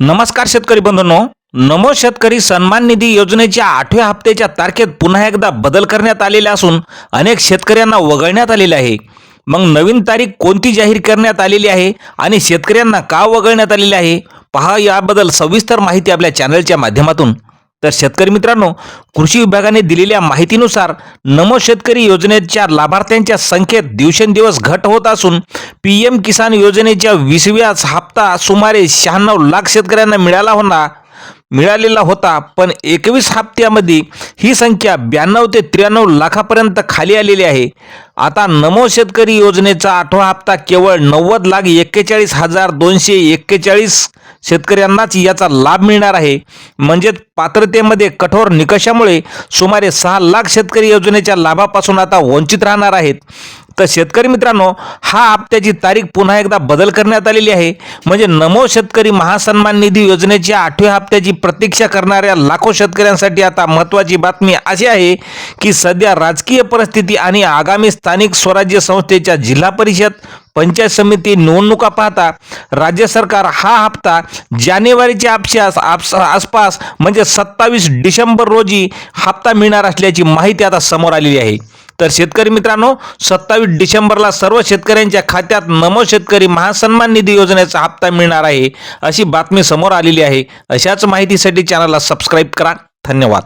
नमस्कार शेतकरी बंधूंनो. नमो शेतकरी सन्मान निधी योजनेच्या आठव्या हप्त्याच्या तारखेत पुन्हा एकदा बदल करण्यात आलेला असून अनेक शेतकऱ्यांना वगळण्यात आलेले आहे. मग नवीन तारीख कोणती जाहीर करण्यात आलेली आहे आणि शेतकऱ्यांना का वगळण्यात आलेली आहे? पहा याबद्दल सविस्तर माहिती आपल्या चॅनलच्या माध्यमातून. तर शेतकरी मित्रांनो कृषी विभागाने दिलेल्या माहितीनुसार नमो शेतकरी योजनेच्या लाभार्थ्यांच्या संख्येत दिवसेंदिवस घट होत असून पी एम किसान योजनेच्या वीसव्या हप्ता सुमारे शहाण्णव लाख शेतकऱ्यांना मिळाला होता मिळालेला होता पण एकवीस हप्त्यामध्ये ही संख्या ब्याण्णव ते त्र्याण्णव लाखापर्यंत खाली आलेली आहे. आता नमो शेतकरी योजनेचा आठवा हप्ता केवळ नव्वद लाख एक्केचाळीस हजार दोनशे एक्केचाळीस शेतकऱ्यांनाच याचा लाभ मिळणार आहे. म्हणजेच पात्रतेमध्ये कठोर निकषामुळे सुमारे सहा लाख शेतकरी योजनेच्या लाभापासून आता वंचित राहणार आहेत. तर शेतकरी मित्रांनो हा हप्त्याची तारीख पुन्हा एकदा बदल करण्यात आलेली आहे. म्हणजे नमो शेतकरी महासन्मान निधी योजनेच्या आठव्या हप्त्याची प्रतीक्षा करणाऱ्या लाखो शेतकऱ्यांसाठी आता महत्त्वाची बातमी अशी आहे की सध्या राजकीय परिस्थिती आणि आगामी स्थानिक स्वराज्य संस्थेच्या जिल्हा परिषद पंचायत समिती निवडणुका पाहता राज्य सरकार हा हप्ता जानेवारीच्या आपशास आसपास म्हणजे सत्तावीस डिसेंबर रोजी हप्ता मिळणार असल्याची माहिती आता समोर आलेली आहे. तर शेतकरी मित्रांनो सत्तावीस डिसेंबरला सर्व शेतकऱ्यांच्या खात्यात नमो शेतकरी महासन्मान निधी योजनेचा हप्ता मिळणार आहे अशी बातमी समोर आलेली आहे. अशाच माहितीसाठी चॅनलला सबस्क्राईब करा. धन्यवाद.